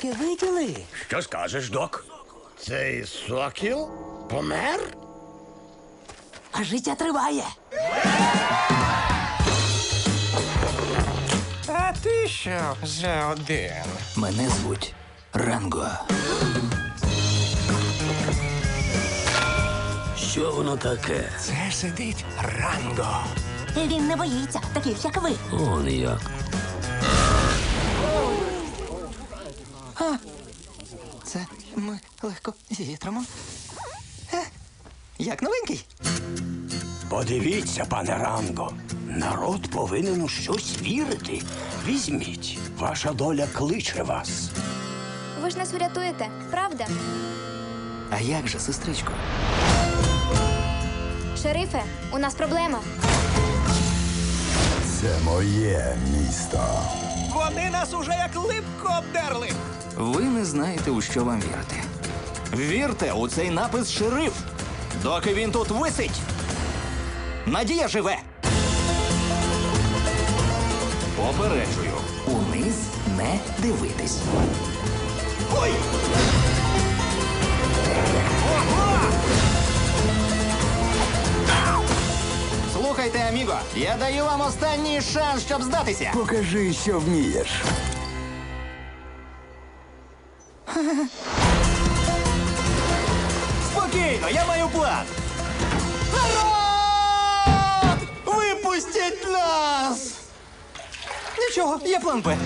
таке виділи? Що скажеш, док? Цей сокіл помер? А життя триває. А ти що за один? Мене звуть Ранго. Що воно таке? Це сидить Ранго. Він не боїться, таких як ви. Он як. Це ми легко зітримо. Е, Як новенький. Подивіться, пане Ранго. Народ повинен у щось вірити. Візьміть, ваша доля кличе вас. Ви ж нас врятуєте, правда? А як же, сестричко? Шерифе, у нас проблема. Це моє місто. Вони нас уже як липко обдерли. Ви не знаєте, у що вам вірити. Вірте у цей напис шериф, доки він тут висить. Надія живе. Попереджую, униз не дивитись. Слухайте, я даю вам останній шанс, щоб здатися. Покажи, що вмієш. Спокійно, я маю план. Народ! Випустіть нас! Нічого, є план Б.